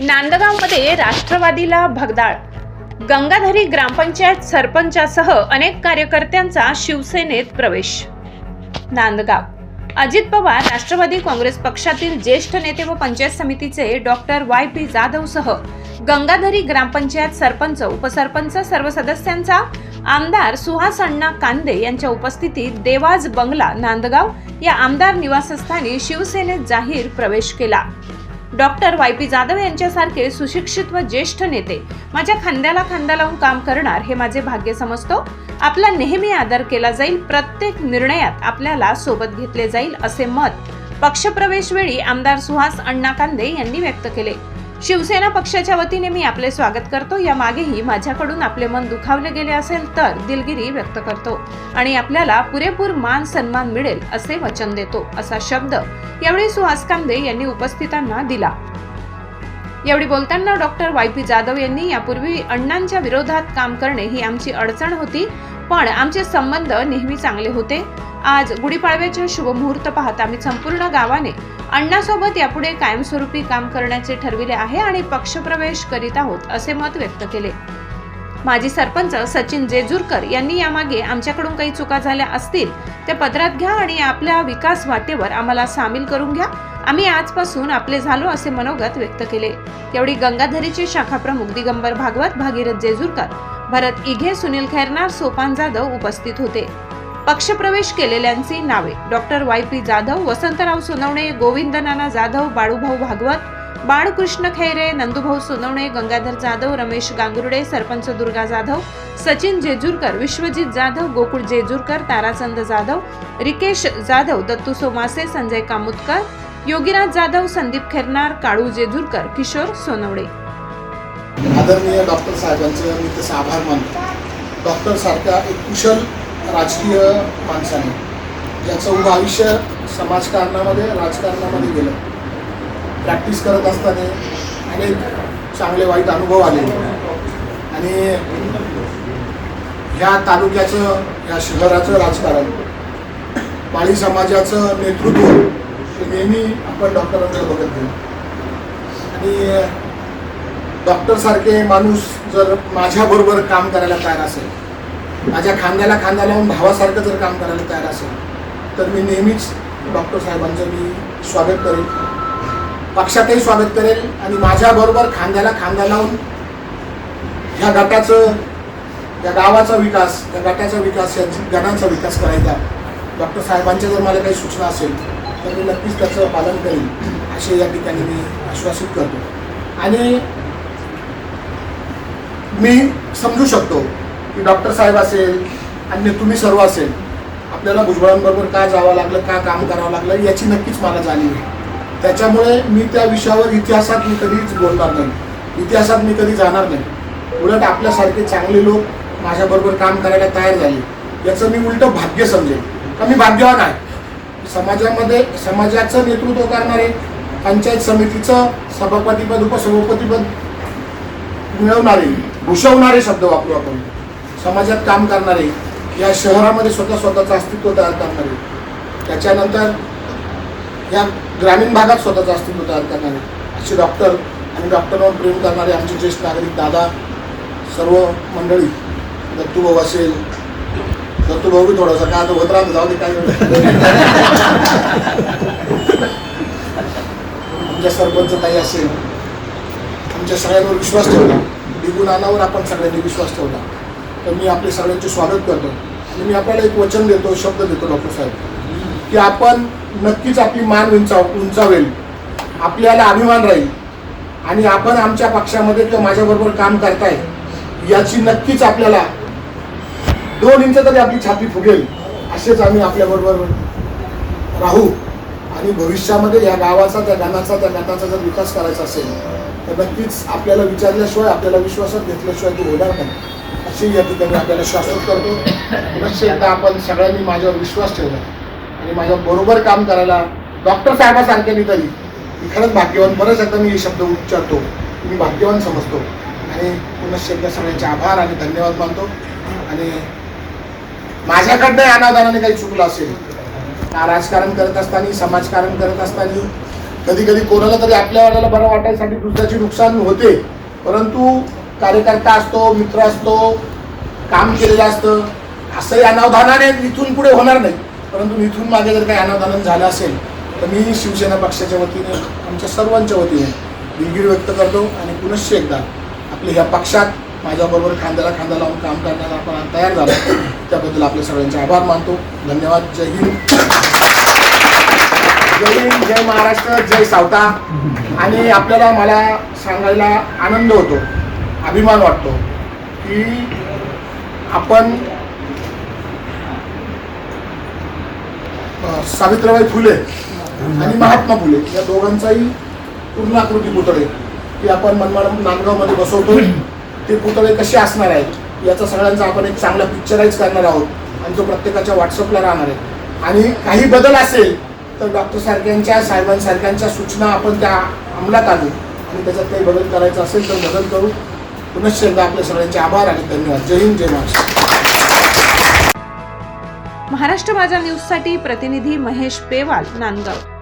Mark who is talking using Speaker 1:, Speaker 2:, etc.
Speaker 1: नांदगावमध्ये राष्ट्रवादीला भगदाळ. गंगाधरी ग्रामपंचायत सरपंचासह अनेक कार्यकर्त्यांचा शिवसेनेत प्रवेश. नांदगाव. अजित पवार राष्ट्रवादी काँग्रेस पक्षातील ज्येष्ठ नेते व पंचायत समितीचे डॉक्टर वाय. पी. जाधवसह गंगाधरी ग्रामपंचायत सरपंच उपसरपंच सर्व सदस्यांचा आमदार सुहास अण्णा कांदे यांच्या उपस्थितीत देवाज बंगला नांदगाव या आमदार निवासस्थानी शिवसेनेत जाहीर प्रवेश केला. डॉक्टर वाय पी जाधव यांच्यासारखे सुशिक्षित व ज्येष्ठ नेते माझ्या खांद्याला खांदा लावून काम करणार हे माझे भाग्य समजतो. आपला नेहमी आदर केला जाईल प्रत्येक निर्णयात आपल्याला सोबत घेतले जाईल असे मत पक्षप्रवेश वेळी आमदार सुहास अण्णा कांदे यांनी व्यक्त केले. शिवसेना पक्षाच्या वतीने मी आपले स्वागत करतो. या मागेही माझ्याकडून आपले मन दुखावले गेले असेल तर दिलगिरी व्यक्त करतो आणि आपल्याला पुरेपूर मान सन्मान मिळेल असे वचन देतो असा शब्द यावेळी सुहास कांबे यांनी उपस्थितांना दिला. यावेळी बोलताना डॉक्टर वाय पी जाधव यांनी यापूर्वी अण्णांच्या विरोधात काम करणे ही आमची अडचण होती. पण आमचे संबंध नेहमी चांगले होते. आज गुढीपाडव्याच्या शुभमुहूर्त पाहता आम्ही संपूर्ण गावाने अण्णासोबत यापुढे कायमस्वरूपी काम करण्याचे ठरविले आहे आणि पक्षप्रवेश करीत आहोत असे मत व्यक्त केले. माजी सरपंच सचिन जेजूरकर यांनी यामागे आमच्याकडून काही चुका झाल्या असतील त्या पत्रात घ्या आणि आपल्या विकास वाटेवर आम्हाला सामील करून घ्या. आम्ही आजपासून आपले झालो असे मनोगत व्यक्त केले. यावेळी गंगाधरीचे शाखा प्रमुख दिगंबर भागवत भागीरथ जेजूरकर भरत इघे सुनील खैरनार सोपान जाधव उपस्थित होते. पक्षप्रवेश केलेल्यांची नावे. Doctor Y. P. Jadhav Vasantrao Sonawane Govind Nana Jadhav Balubhau Bhagwat Balkrishna Khaire Nandubhau Sonawane Gangadhar Jadhav Ramesh Gangurde sarpanch Durga Jadhav Sachin Jejurkar Vishwajit Jadhav Gokul Jejurkar Tarachand Jadhav Rikesh Jadhav Dattu Somase Sanjay Kamutkar Yogiraj Jadhav Sandeep Khairnar Kalu Jejurkar Kishor Sonawane.
Speaker 2: आदरणीय डॉक्टर साहेबांचं मी तसं आभार मानतो. डॉक्टर सारख्या एक कुशल राजकीय माणसाने ज्याचं उभं आयुष्य समाजकारणामध्ये राजकारणामध्ये गेलं. प्रॅक्टिस करत असताना अनेक चांगले वाईट अनुभव आले. आणि ह्या तालुक्याचं ह्या शहराचं राजकारण पाळी समाजाचं नेतृत्व नेहमी आपण डॉक्टरांकडे बघत गेलो. आणि डॉक्टरसारखे माणूस जर माझ्याबरोबर काम करायला तयार असेल माझ्या खांद्याला खांदा लावून भावासारखं जर काम करायला तयार असेल तर मी नेहमीच डॉक्टर साहेबांचं मी स्वागत करेन पक्षातही स्वागत करेल आणि माझ्याबरोबर खांद्याला खांदा लावून ह्या गटाचं या गावाचा विकास या गटाचा विकास या गटांचा विकास करायचा. डॉक्टर साहेबांच्या जर मला काही सूचना असेल तर मी नक्कीच त्याचं पालन करेन असे या ठिकाणी मी आश्वासित करतो. आणि मी समजू शकतो की डॉक्टर साहेब असेल अन्य तुम्ही सर्व असेल आपल्याला भुजबळांबरोबर का जावं लागलं का काम करावं लागलं याची नक्कीच मला जाणीव आहे. त्याच्यामुळे मी त्या विषयावर इतिहासात मी कधीच बोलणार नाही. इतिहासात मी कधी जाणार नाही. उलट आपल्यासारखे चांगले लोक माझ्याबरोबर काम करायला तयार झाले. याचं मी उलटं भाग्य समजेल का मी भाग्यवान आहे? समाजामध्ये समाजाचं नेतृत्व करणारे पंचायत समितीचं सभापतीपद उपसभापतीपद मिळवणारे भूषवणारे शब्द वापरू आपण. समाजात काम करणारे या शहरामध्ये स्वतः स्वतःचं अस्तित्व तयार करणारे त्याच्यानंतर या ग्रामीण भागात स्वतःचं अस्तित्व तयार करणारे असे डॉक्टर आणि डॉक्टरवर प्रेम करणारे आमचे ज्येष्ठ नागरिक दादा सर्व मंडळी दत्तूभाऊ असेल. दत्तूभाऊ बी थोडासा काय आता होत राहतो जाऊ दे काय आमच्या सरपंच ताई असेल. तुमच्या सगळ्यांवर विश्वास ठेवला. बिगुन नानावर आपण सगळ्यांनी विश्वास ठेवला. तर मी आपले सगळ्यांचे स्वागत करतो. आणि मी आपल्याला एक वचन देतो शब्द देतो डॉक्टर साहेब. की आपण नक्कीच आपली मान उंचाव उंचावेल. आपल्याला अभिमान राहील. आणि आपण आमच्या पक्षामध्ये किंवा माझ्याबरोबर काम करताय याची नक्कीच आपल्याला दोन इंच तरी आपली छाती फुगेल असेच आम्ही आपल्याबरोबर राहू. आणि भविष्यामध्ये या गावाचा त्या गाण्याचा त्या गटाचा जर विकास करायचा असेल तर नक्कीच आपल्याला विचारल्याशिवाय आपल्याला विश्वासात घेतल्याशिवाय ते होणार नाही. अशी या ठिकाणी आपल्याला शाश्वत करतो. पुनश्च एकदा आपण सगळ्यांनी माझ्यावर विश्वास ठेवला. आणि माझ्या बरोबर काम करायला डॉक्टर साहेबासारख्यांनी तरी मी खरंच भाग्यवान. बरंच एकदा मी हे शब्द उच्चारतो. मी भाग्यवान समजतो. आणि पुनश्च एकदा सगळ्यांचे आभार आणि धन्यवाद मानतो. आणि माझ्याकडनं अनादानाने काही चुकलं असेल राजकारण करत असताना समाजकारण करत असताना कधी कधी कोणाला तरी आपल्या वाट्याला बरं वाटायसाठी दुसऱ्याचे नुकसान होते. परंतु कार्यकर्ता असतो मित्र असतो काम केलेलं असतं असंही अनावधानाने इथून पुढे होणार नाही. परंतु इथून मागे जर काही अनावधान झालं असेल तर मी शिवसेना पक्षाच्या वतीने आमच्या सर्वांच्या वतीने दिलगिरी व्यक्त करतो आणि पुनश्च एकदा आपल्या ह्या पक्षात माझ्याबरोबर खांद्याला खांदा लावून काम करण्याला आपण तयार झालो. त्याबद्दल आपल्या सगळ्यांचे आभार मानतो. धन्यवाद. जय हिंद. जय हिंद जय महाराष्ट्र जय सावता. आणि आपल्याला मला सांगायला आनंद होतो अभिमान वाटतो की आपण सावित्रीबाई फुले आणि महात्मा फुले या दोघांचाही पूर्णाकृती पुतळे की आपण मनमाड नांदगावमध्ये बसवतो. ते पुतळे कसे असणार आहेत याचा सगळ्यांचा आपण एक चांगला पिक्चराईज करणार आहोत आणि तो प्रत्येकाच्या व्हॉट्सअपला राहणार आहे. आणि काही बदल असेल तर डॉक्टर सारख्यांच्या साहेबांसारख्यांच्या सूचना आपण त्या अंमलात आणू. आणि त्याच्यात काही बदल करायचा असेल तर बदल करू. पुनश्च एकदा आपल्या सगळ्यांचे आभार आणि धन्यवाद. जय हिंद जय महाराष्ट्र.
Speaker 1: महाराष्ट्र माझा न्यूजसाठी प्रतिनिधी महेश पेवाल नांदगाव.